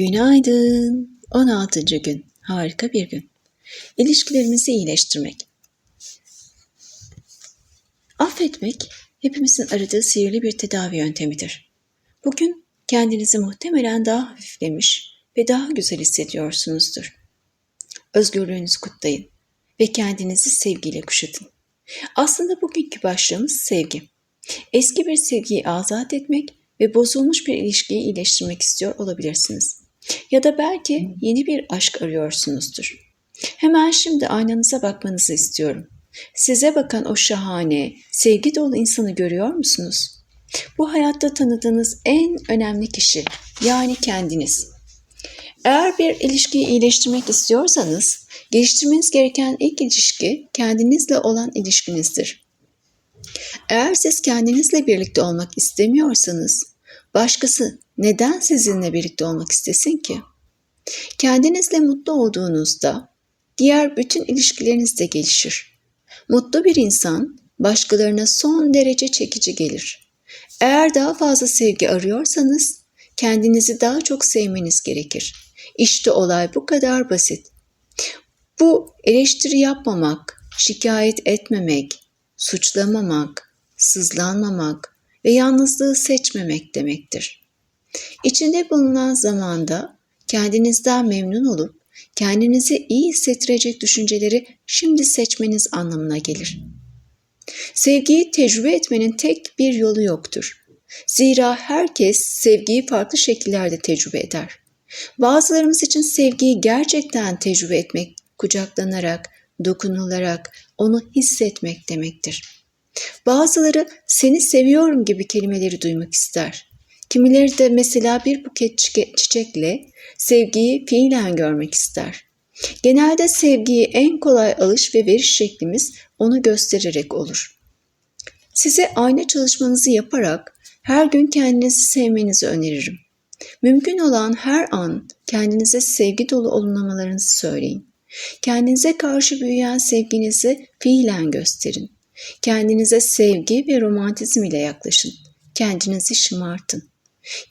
Günaydın. 16. gün. Harika bir gün. İlişkilerimizi iyileştirmek. Affetmek hepimizin aradığı sihirli bir tedavi yöntemidir. Bugün kendinizi muhtemelen daha hafiflemiş ve daha güzel hissediyorsunuzdur. Özgürlüğünüzü kutlayın ve kendinizi sevgiyle kuşatın. Aslında bugünkü başlığımız sevgi. Eski bir sevgiyi azat etmek ve bozulmuş bir ilişkiyi iyileştirmek istiyor olabilirsiniz. Ya da belki yeni bir aşk arıyorsunuzdur. Hemen şimdi aynanıza bakmanızı istiyorum. Size bakan o şahane, sevgi dolu insanı görüyor musunuz? Bu hayatta tanıdığınız en önemli kişi, yani kendiniz. Eğer bir ilişkiyi iyileştirmek istiyorsanız, geliştirmeniz gereken ilk ilişki kendinizle olan ilişkinizdir. Eğer siz kendinizle birlikte olmak istemiyorsanız, başkası neden sizinle birlikte olmak istesin ki? Kendinizle mutlu olduğunuzda diğer bütün ilişkileriniz de gelişir. Mutlu bir insan başkalarına son derece çekici gelir. Eğer daha fazla sevgi arıyorsanız kendinizi daha çok sevmeniz gerekir. İşte olay bu kadar basit. Bu eleştiri yapmamak, şikayet etmemek, suçlamamak, sızlanmamak ve yalnızlığı seçmemek demektir. İçinde bulunan zamanda kendinizden memnun olup kendinizi iyi hissettirecek düşünceleri şimdi seçmeniz anlamına gelir. Sevgiyi tecrübe etmenin tek bir yolu yoktur. Zira herkes sevgiyi farklı şekillerde tecrübe eder. Bazılarımız için sevgiyi gerçekten tecrübe etmek, kucaklanarak, dokunularak, onu hissetmek demektir. Bazıları seni seviyorum gibi kelimeleri duymak ister. Kimileri de mesela bir buket çiçekle sevgiyi fiilen görmek ister. Genelde sevgiyi en kolay alış ve veriş şeklimiz onu göstererek olur. Size ayna çalışmanızı yaparak her gün kendinizi sevmenizi öneririm. Mümkün olan her an kendinize sevgi dolu olumlamalarınızı söyleyin. Kendinize karşı büyüyen sevginizi fiilen gösterin. Kendinize sevgi ve romantizm ile yaklaşın. Kendinizi şımartın.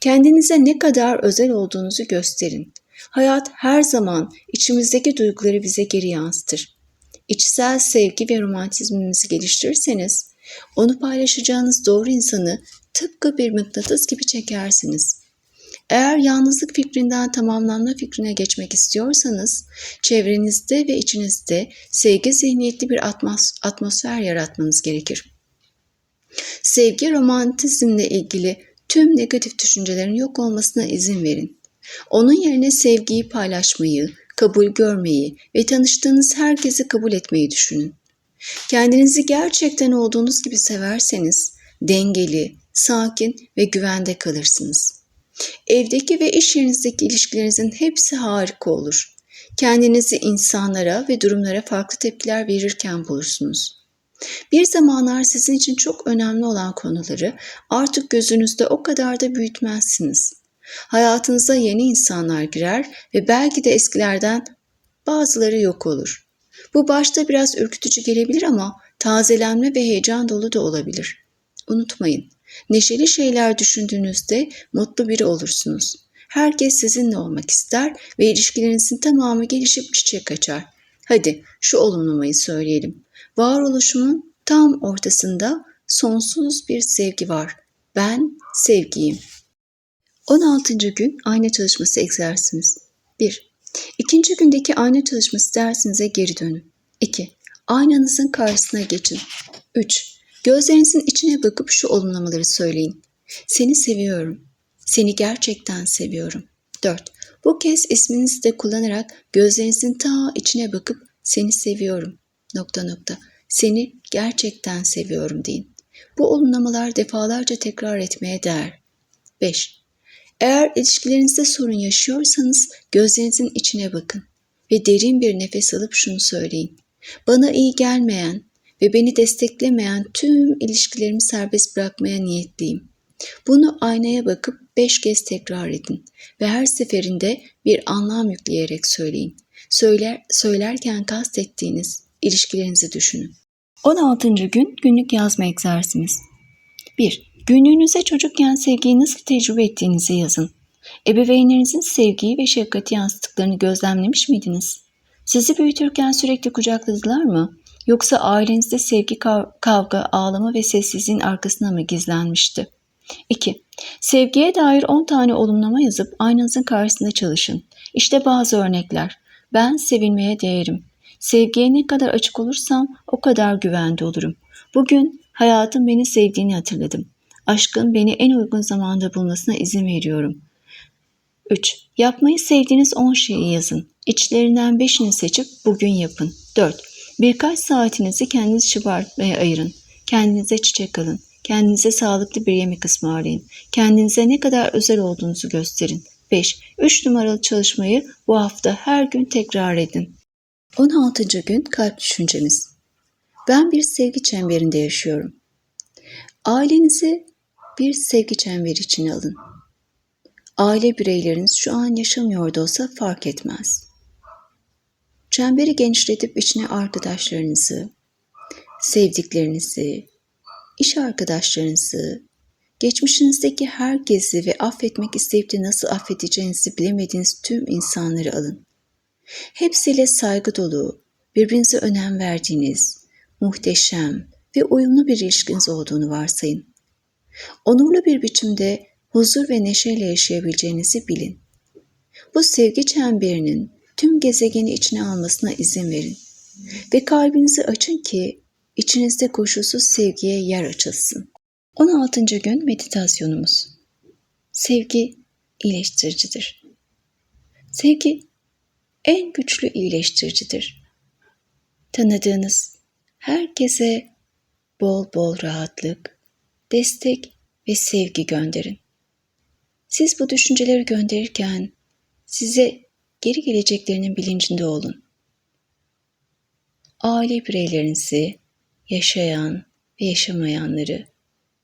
Kendinize ne kadar özel olduğunuzu gösterin. Hayat her zaman içimizdeki duyguları bize geri yansıtır. İçsel sevgi ve romantizminizi geliştirirseniz, onu paylaşacağınız doğru insanı tıpkı bir mıknatıs gibi çekersiniz. Eğer yalnızlık fikrinden tamamlanma fikrine geçmek istiyorsanız, çevrenizde ve içinizde sevgi zihniyetli bir atmos atmosfer yaratmanız gerekir. Sevgi romantizmle ilgili tüm negatif düşüncelerin yok olmasına izin verin. Onun yerine sevgiyi paylaşmayı, kabul görmeyi ve tanıştığınız herkesi kabul etmeyi düşünün. Kendinizi gerçekten olduğunuz gibi severseniz dengeli, sakin ve güvende kalırsınız. Evdeki ve iş yerinizdeki ilişkilerinizin hepsi harika olur. Kendinizi insanlara ve durumlara farklı tepkiler verirken bulursunuz. Bir zamanlar sizin için çok önemli olan konuları artık gözünüzde o kadar da büyütmezsiniz. Hayatınıza yeni insanlar girer ve belki de eskilerden bazıları yok olur. Bu başta biraz ürkütücü gelebilir ama tazelenme ve heyecan dolu da olabilir. Unutmayın, neşeli şeyler düşündüğünüzde mutlu biri olursunuz. Herkes sizinle olmak ister ve ilişkilerinizin tamamı gelişip çiçek açar. Hadi şu olumlamayı söyleyelim. Varoluşumun tam ortasında sonsuz bir sevgi var. Ben sevgiyim. 16. gün ayna çalışması egzersizimiz. 1. İkinci gündeki ayna çalışması dersinize geri dönün. 2. Aynanızın karşısına geçin. 3. Gözlerinizin içine bakıp şu olumlamaları söyleyin. Seni seviyorum. Seni gerçekten seviyorum. 4. Bu kez isminizi de kullanarak gözlerinizin ta içine bakıp seni seviyorum. Nokta nokta. Seni gerçekten seviyorum deyin. Bu olumlamalar defalarca tekrar etmeye değer. 5. Eğer ilişkilerinizde sorun yaşıyorsanız gözlerinizin içine bakın ve derin bir nefes alıp şunu söyleyin. Bana iyi gelmeyen ve beni desteklemeyen tüm ilişkilerimi serbest bırakmaya niyetliyim. Bunu aynaya bakıp beş kez tekrar edin ve her seferinde bir anlam yükleyerek söyleyin. Söyler, söylerken kastettiğiniz ilişkilerinizi düşünün. 16. gün günlük yazma egzersizimiz. 1. Günlüğünüze çocukken sevgiyi nasıl tecrübe ettiğinizi yazın. Ebeveynlerinizin sevgiyi ve şefkati yansıttıklarını gözlemlemiş miydiniz? Sizi büyütürken sürekli kucakladılar mı? Yoksa ailenizde sevgi, kav- kavga, ağlama ve sessizliğin arkasına mı gizlenmişti? 2. Sevgiye dair 10 tane olumlama yazıp aynanızın karşısında çalışın. İşte bazı örnekler. Ben sevilmeye değerim. Sevgiye ne kadar açık olursam o kadar güvende olurum. Bugün hayatım beni sevdiğini hatırladım. Aşkın beni en uygun zamanda bulmasına izin veriyorum. 3. Yapmayı sevdiğiniz 10 şeyi yazın. İçlerinden 5'ini seçip bugün yapın. 4. Birkaç saatinizi kendinizi şımartmaya ayırın. Kendinize çiçek alın. Kendinize sağlıklı bir yemek ısmarlayın. Kendinize ne kadar özel olduğunuzu gösterin. 5. 3 numaralı çalışmayı bu hafta her gün tekrar edin. 16. gün kalp düşüncemiz. Ben bir sevgi çemberinde yaşıyorum. Ailenizi bir sevgi çemberi içine alın. Aile bireyleriniz şu an yaşamıyor da olsa fark etmez. Çemberi genişletip içine arkadaşlarınızı, sevdiklerinizi, iş arkadaşlarınızı, geçmişinizdeki herkesi ve affetmek isteyip de nasıl affedeceğinizi bilemediğiniz tüm insanları alın. Hepsiyle saygı dolu, birbirinize önem verdiğiniz, muhteşem ve uyumlu bir ilişkiniz olduğunu varsayın. Onurlu bir biçimde huzur ve neşeyle yaşayabileceğinizi bilin. Bu sevgi çemberinin tüm gezegeni içine almasına izin verin ve kalbinizi açın ki içinizde koşulsuz sevgiye yer açılsın. 16. gün meditasyonumuz. Sevgi iyileştiricidir. Sevgi en güçlü iyileştiricidir. Tanıdığınız herkese bol bol rahatlık, destek ve sevgi gönderin. Siz bu düşünceleri gönderirken size geri geleceklerinin bilincinde olun. Aile bireylerinizi, yaşayan ve yaşamayanları,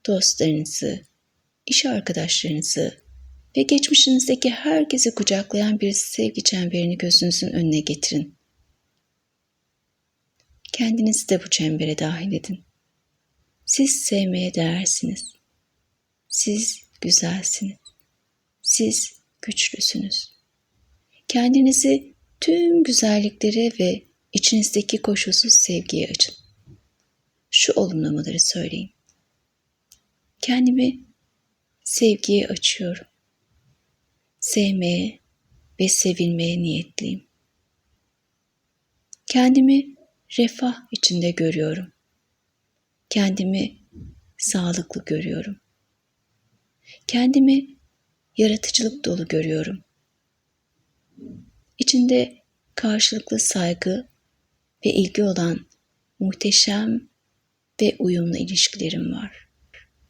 dostlarınızı, iş arkadaşlarınızı ve geçmişinizdeki herkesi kucaklayan bir sevgi çemberini gözünüzün önüne getirin. Kendinizi de bu çembere dahil edin. Siz sevmeye değersiniz. Siz güzelsiniz. Siz güçlüsünüz. Kendinizi tüm güzelliklere ve içinizdeki koşulsuz sevgiye açın. Şu olumlamaları söyleyin. Kendimi sevgiye açıyorum. Sevmeye ve sevilmeye niyetliyim. Kendimi refah içinde görüyorum. Kendimi sağlıklı görüyorum. Kendimi yaratıcılık dolu görüyorum. İçinde karşılıklı saygı ve ilgi olan muhteşem ve uyumlu ilişkilerim var.